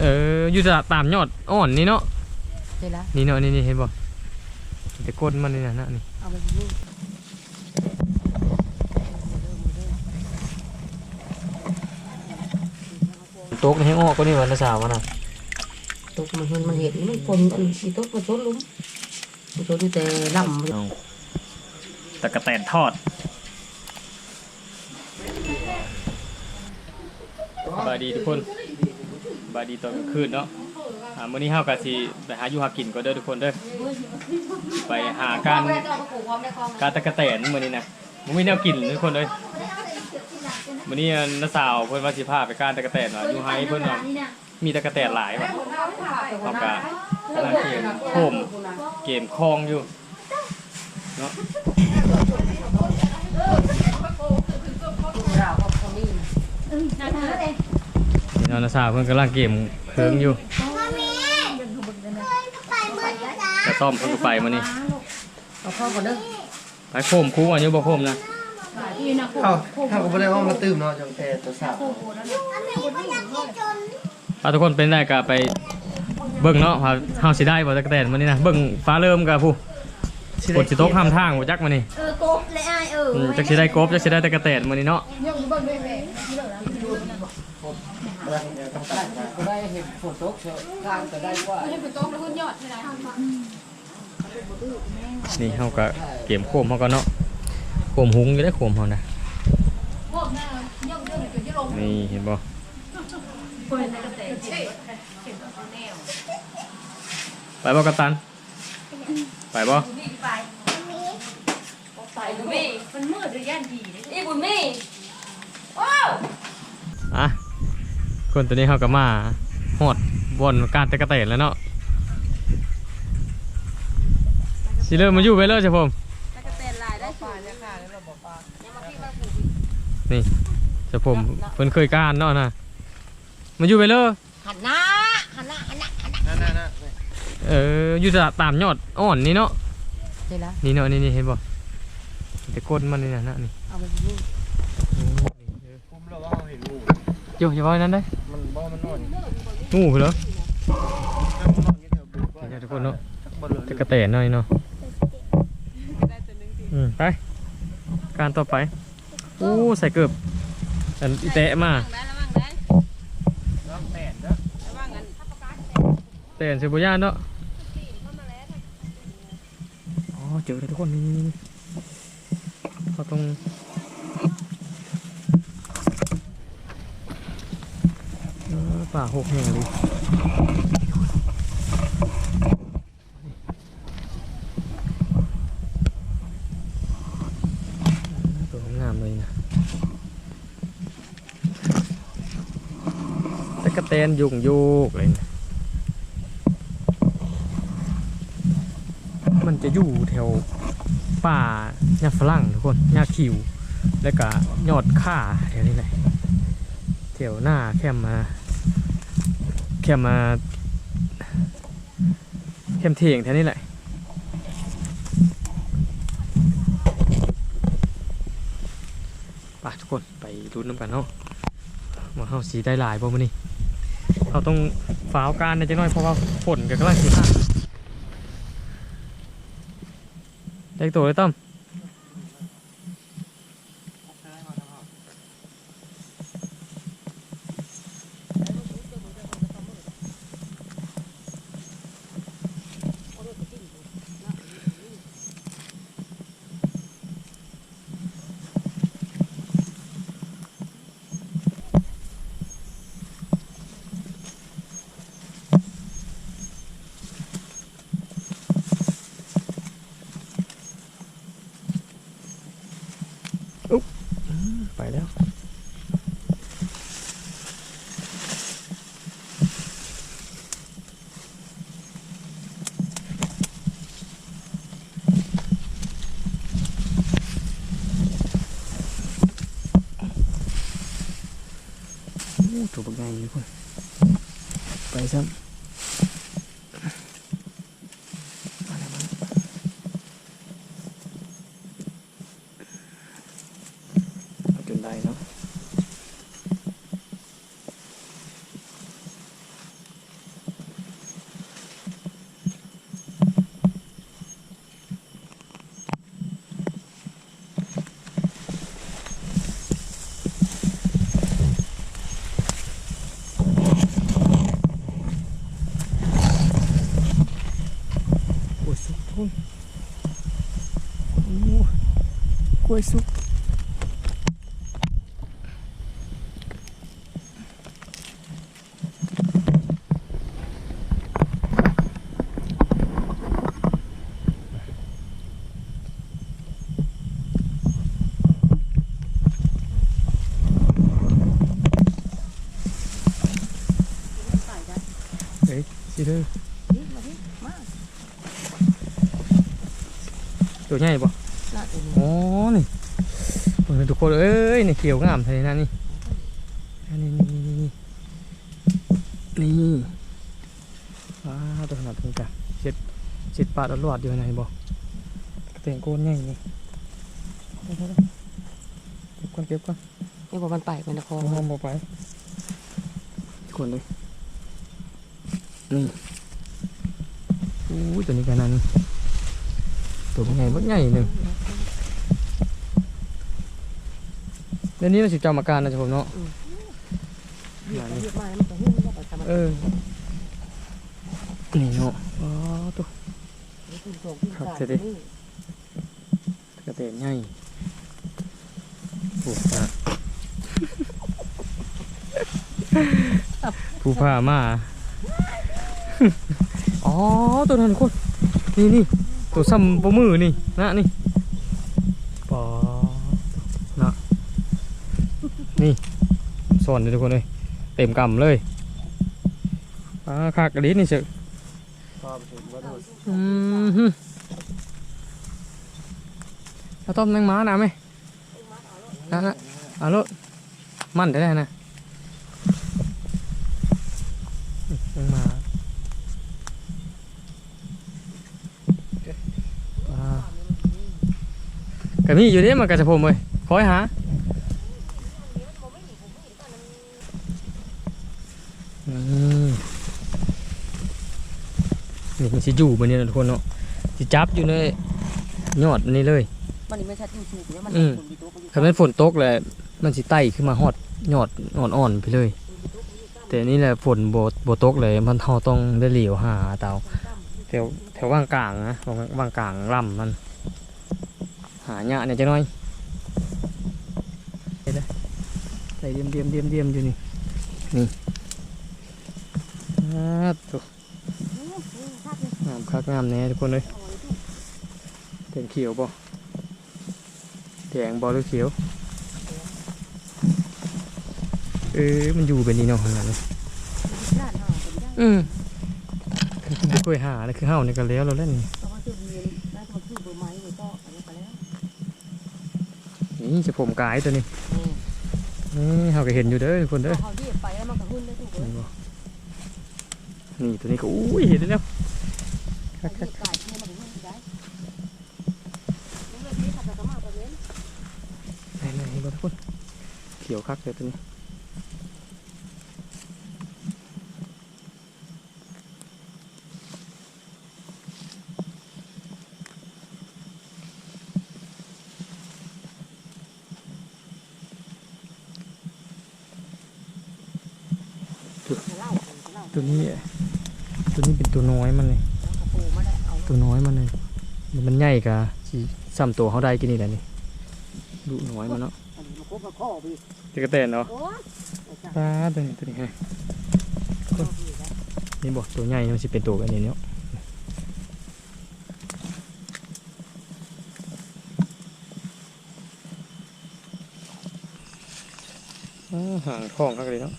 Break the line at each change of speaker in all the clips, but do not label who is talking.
เอออยู่ตะตามยอดอ่อนนี่เนาะ
ใช่ละ
นี่เนาะนี่นี่เห็นบ่แต่ก้นมันนี่นะนะนี่
เอาไปดู
โต๊กนี่ให้ออกก็นี่วันละสาวมันน่ะ
ตกมันเห็นมันเห็นมันคนอันนี้ตกมาชนลุมมาชนแต่ลำ
เอาตะกะแตนทอดสบายดีทุกคนส บายดีตอนกลางคืนเนาะอ่ามื้อนี้เฮากะสิไปหาอยู่หากินก็เด้อทุกคนเด้อไปหาการการตะกะแตนมื้อนี้นะบ่มีแนวกินทุกคนเด้ยมื้อนี้น้าสาวเพิ่นว่าสิพาไปการตะกะแตนว่าอยู่ไห้เพิ่นว่ามีตะกะแตนหลายว่ะเฮากะกำลังเกมโคมเกมคลองอยู่เนาะ
เรา เขามี
นี่น้าสาวเพิ่นกำลังเกมเคิงอยู่จะซ่อมเพิ่นก็ไปมื้อนี้
เอาเข้าก่อนเด้อ
ไปโคมคู่อันนี้บ่โคมนะ
เขาเขาก็ไม่ได้ห้องมาตื้มเนาะจังแต่ตัวสาว
อะทุกคนเป็นได้ก็ไปเบิ่งเนาะว่าเฮาสิได้บ่ตะกะแตนมื้อนี้นะเบิ่งฟ้าเริ่มกับผู้ฝนสิตกข้ามทางบ่จักมื้อนี้
เออกบเลยไอ้เออ
อืมจักสิได้กบจักสิได้ตะกะแตนมื้อนี้เนาะ
ต้องตัดมา
ก็ได้เห็นฝนตกเชียวกลางก็ได้กว่า
นี่เฮาก็เกมโคมเฮาก็เนาะโคมหุงอยู่ได้โคมเฮานะนี่เห็นบ่ไปบ่กัปตัน ไปบ่
อีบุญมี่
อะ คนตัวนี้เฮาก็มาฮอดบ่อนการตะกะแตนแล้วเนาะสิเริ่มมาอยู่ไว้เลยจ้ะผมนี่จะผมเพิ่นเคยการเนาะนะมาอยู่ไปเลย
หันหน้าหันหน้าหันหน้า
นั่นนั่นนั่น
เอออยู่ตะตามยอดอ่อนนี่เนาะ
ใช่ละ
นี่เนาะนี่นี่เห็นบ่แต่ก้นมันนี่นะนะนี่
เอาไปดู
คุ้มแล้วว่าเขาเห็นงู
โยอย่าว่านั้นได้
มันบ่มันนอน
งูเหรอ
มันนอนอยู่แถวบึกว่า
นี่นะทุกคนเนาะ
บ่เลย
ตะกะแตนหน่อยเนาะอืมไป การต่อไปอู้ใส่เกือบอันอีแตะมา
น้ำแตนเด้อ
แตนเซบุย่านเนาะอ๋อเจอเลยทุกคนนี่นี่นี่เขาต้องเออ ป่าหกแห่งเลยตัวงามเลยนะตะกะแตนยุงโยกเลยนะมันจะอยู่แถวป่าหญ้าฝรั่งทุกคนหญ้าคิว แล้วก็ยอดข่าแถวนี้แหละแถวหน้าแคมมา แคมมาแคมเทียงแถวนี้แหละไปทุกคนไปรุ้นน้ำกันเนาะว่าเฮาสีได้หลายบ่มื้อนี้เราต้องฝ้าวการในจังน้อยเพราะว่าฝนก็กำลังสิมาได้ตัวเลยต้อม ตัวบักใหญ่เลยคนไปซ้ำมาแล้วมาแล้วเอาจนได้เนาะ คนโอ้
กล้วยสุก
เอ้ยสิเด้ อตัวใหญ่ปะ
ละตัวนี้
อ๋อนี่เบิ่งทุกคนเอ้ยนี่เขียวงามเลยนะนี่อันนี่นี่นี่นี่นี่ว้าวตัวขนาดนี้จ้ะเจ็ดเจ็ดปาดอลวดอยู่ไหนบ่เต่งโกนใหญ่นี่เดี๋ยวๆเก็บก่อนเก็บก่อน
นี่บอกมันไปเป็นตะค
ข
อ
องงห้องบ่ไปคนเลยนี่อู้ยตัวนี้กันนั่นตัวใหญ่บักใหญ่หนึ่ง เดี๋ยวนี้เราสิจำอาการนะจ๊ะผมเนาะ
เรียกเรียกมาแล้วมันจะหุ้มแล้วก็ทำมัน
เออนี่เนาะอ๋อตัว
ขึ้นโศกขึ้น
ครับ
กา
เสร็จดิกระเตนใหญ่ผูกผ้าผูกผ้ามา อ๋อ ตัวนั้นคน นี่นี่ตัวซ้ำปมือนี่นะนี่ปอนะนี่ สอนเลยทุกคนเลยเต็มกำเลยอาคากระดิ่นี่เชอะ
พอไปถึงบ่โดน
อืมฮึเอาต้มนังม้านะไหมนะนะเอาลูกมันได้นะนังม้าอ่ากะมีอยู่เด้มากระจะผมเลยคอยหาอืม นี่มันสิอยู่บนนี้นะทุกคนเนาะสิจับอยู่ในยอดอันนี้เลย
มันนี่ไม่ใช่ที่สูบแล้วมัน
อืม
คนดีตัวคนดี
ถ้าเป็นฝนตกแหละมันสิไต่ขึ้นมาฮอดยอดอ่อนๆไปเลย แต่นี่แหละฝนโบโบตกเลยมันเราต้องได้เหลียวหาเตาแถวแถวว่างกลางนะว่างว่างกลางลำมัน หาหญ้าเนี่ยจะน้อยเห็นไหมใส่เดียมเดียมเดียมเดียมอยู่นี่นี่อ่าตั วงามคักงามแน่ทุกคนเลยแดงเขียวป่ะแดงบอหรือเขียว เออมันอยู่เป็นนี่เนาะขนาดนี้
ด้านห่างกันได้
อืมคือบ่เคยหาเลยคือเฮานี่ก็แล้วเราเล่นนี่
เพราะว่าคือเรียนได้มาคือเบอร์ไม้ไว้ก็อันนี้ไปแล้ว
นี่จะผมกายตัวนี้
นี่
นี่เฮาก็เห็นอยู่เด้อทุกคนเด้อ
เขาเรียกไปแล้วมันก็หุ้นได้ถูกเลย
นี่ตัวนี้ก็อุ้ยเห็นแล้ว
เขาเรียกกายที่มันหุ้นได้แล้วเรื่องนี้ขัดกับาประเด็น
ไหนๆบ่ทุกคนเขียวคักเลยตัวนี้ ตัวนี้ ตัวนี้เป็นตัวน้อยมันเลยตัวน้อยมันเลยมันใหญ่กะสิซ้ำตัวเขาได้กินนี่แหละนี่ดูน้อยมันเนาะจะกระเตนเนาะปลาตัวนี้ตัวนี้ไงนี่บอกตัวใหญ่มันสิเป็นตัวกันนี่เนาะอ้าห่างท้องคักเลยเนาะ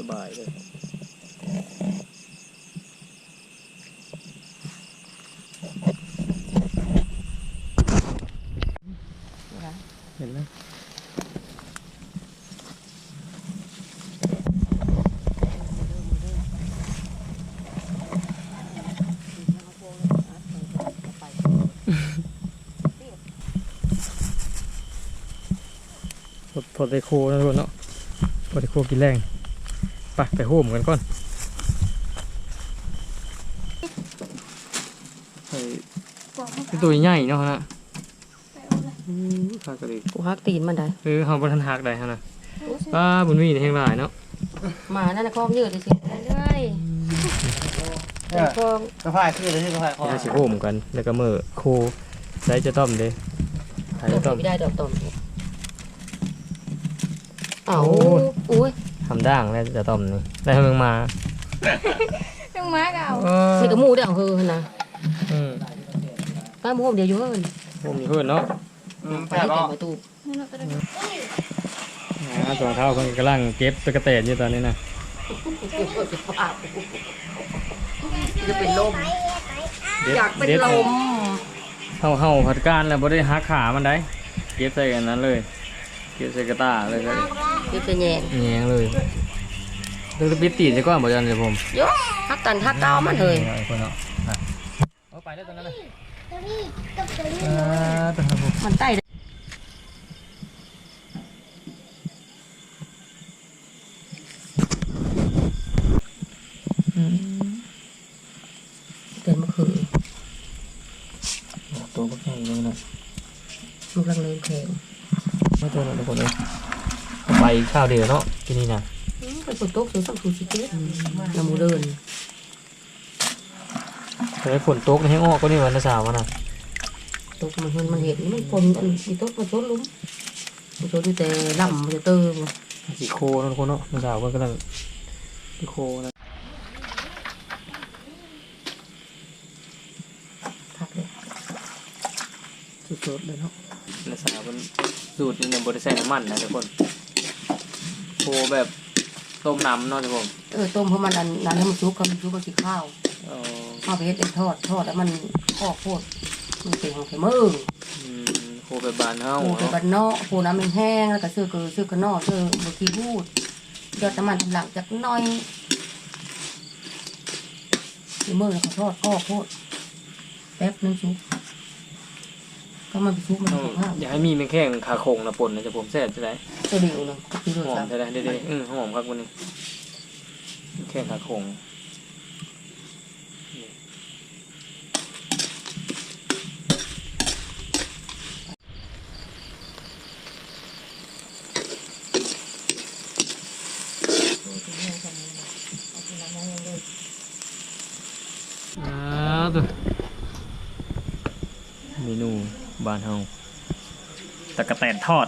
สบายเลยเห็นแล้วพอได้โคนะทุกคนเนาะพอได้โคกินแรง ไปไปโฮมกันก่อนไป
กว่า
คือตัวใหญ่เนาะนะอืมข้ากระดิก
กูฮักตีนมันได้
คือเฮาบ่ทันหักได้ฮะนะป้าบุญมีนี่แห่งหลายเนาะ
หมานั่นน่ะคอมยืดเลยสิเรื่อยๆเป็นคอง
กระพายคือเลยที่กระพายคอ
เดี๋ยวสิโหมกัน แล้วก็มื้อโคใส่จะต้อมเด้ใส่
ต้
จะต้อม
ไม่ได้ดอกต้นเอ้า
โอ้ย
อุ้ย
ทำด่างแล้วจะต้อมนี่ได้ให้มึงมา
ต้องมาเก่า
เออ
นี่ก็หมูได้เอาเฮือนะ
อืม
ป้าหมูเดียวอยู่เฮิน
ผมอยู่เพิ่นเนาะ
อืม
ไป
แปด
ที่
รอ
แก่
บ
ประตู
อ่าสองเท้าเพิ่นกำลังเก็บตะกะแตนอยู่ตอนนี้นะ
จะเป็นลม
เด็ด
อยากเป็น
ด็ด
ลม
เฮาเฮาผัดการแล้วบ่ได้หักขามันได้เก็บใส่อันนั้นเลย เก็บใส่กระตาเลยก็
เดี๋ ยวจะแยง
แยงเลยตึกตะปิดตีนใช่ก่อนบ่จันเลยผม
โยฮักตันฮักเก้ามันเลย
ไอ้คนเนาะอะเอาไปได้ตอนนั้นเลย
ตัวนี้กับตัวนี้
อ่าตัวนั้นผม
มันใต้เลยเกิดเมื่อคืน
ตัวพวกนี้เลยนะ
ลูกลังเลงแข็ง
ไม่ตัวนั้นทุกคนเลยเอาไป ข้าวเดียวเนาะที่นี่นะ
ไปฝนตกสูงสักสูงสิเจ็ดน้ำมูเดิน
แต่ฝนตกให้ออกก็นี่วันละสามวันน่ะ
ตกมันเห็นมันเห็นมันฝนอันมีตกมันชนลุมมันชนดูแต่ลำมันจะเติม
สีโคเนาะทุกคนเนาะวันสาวก็กำลังสีโคนะ
ทักเลยสุดๆเลยเนาะ
วันสาวมันสูตรนี่เนี่ยบริใส่น้ำมันนะทุกคน โคแบบต้มน้ำเนาะทุกคน
เออต้มเพราะมันอันนั้นให้มันซุกกับมันซุกกับสีข้าว
เอา
ข้าวไปเฮ็ดเองทอดทอดแล้วมันข้อโคตรมันเป็นของไข่มือ
อืมโคแบบบานเฮา
ปูไป
เนาะ
บันนอกปูน้ำมันแห้งแล้วก็ซื้อคือซื้อกระนอกซื้อบางทีพูดยอดน้ำมันหลังจากหน้อยที่มือแล้วก็ทอดข้อโคตรแป๊บนึงซุกก็มันไปซุกมัน
เอา
สุกข้าว
อย่าให้มีแมงแข้งขาโคงนะปนนะจะผมแซ่บจะได้
ตัวเดียวเลยก็คือ
ห
เลย
อ
ค
ม
รับ
ใช่ได้เด็ดๆอืมหอมครับวันนี้แข้งขาโคงอ่าตัวเมนูบ้านเฮาตะกะแตนทอด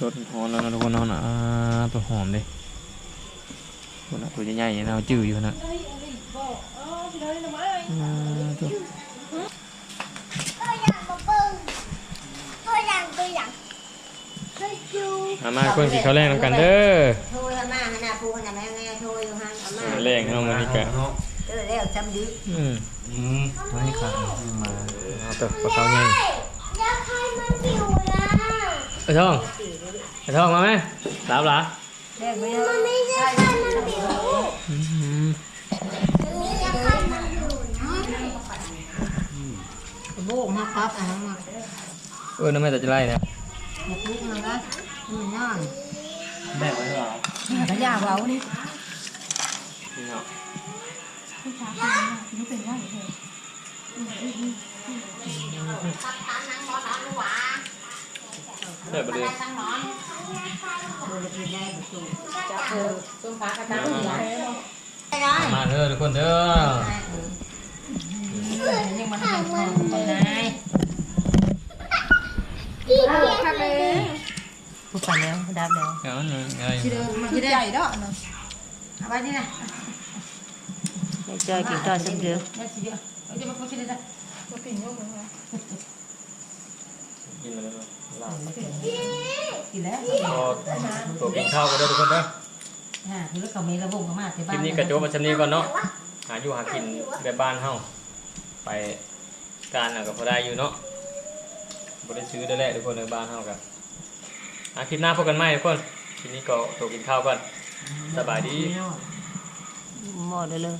สดหอแล้วนะทุกคนเนาะนะตัวหอมดิคนน่ะตัวใหญ่ๆเนี่ยเราจืดอยู่นะอาตัว
อามา
คนกินข้าวแรงนำกันเด้อ
โทรมาขนาดปูขนาดแม่แม่โทรอยู่ห่างอามา
แรงเอามานี่กะ
เออแล้วจำดี
อืม
อืมไม่ขาดมา
เอาตัวปลาข้าวใหญ่
อยากให้มันอยู่นะ
ไอ้ทอง ทองมาไหมรับละ
แม่ไม่
มันไม่ใช่ให้มันอยู่
อืม
อยากให้มันอยู่นะ
โบกมาครับอะมา
เออน้ำแม่แต่จะไล่นะ
มาทุกมาละมันย่าง
แม่ไว้เหรอ
ขยะเรานี่
นี่เนาะเดี๋ ยวไปดู
ต้มากระตังนี่ละ
มาเถอะทุกคนเถอะ
ยังมันเป็นคนคนนาย
พี่เกียร์เลย
ผู้ฝันแล้วดับแล้ว
เอาหนึ่งไง
มันได้ใหญ่ดอกเนาะเอาไว้นี่นะ
ไม่ใจกินตอสักเดียว
แม่สิเดียวเอาจะมาพูดได้มาปิ่นย กมือ
กินมาแล้วลา
กินแล้ว
พอตัวกินข้าวกันเด้อทุกคนเด้อ
อ่าคือเขามีระบบมาที่
ค
บ้า
ลิ
น
ปนี้กระโจบมาชำนี้ก่อนเนาะหาอยู่หากินแบบบ้านเฮาไปการน่ะก็พอได้อยู่เนาะบ่ได้ซื้อได้แหละทุกคนในบ้านเฮากันอะคลิปหน้าพบกันใหม่ทุกคนคลิปนี้ก็ตัวกินข้าวก่อนสบายดี
หมดเลยเลย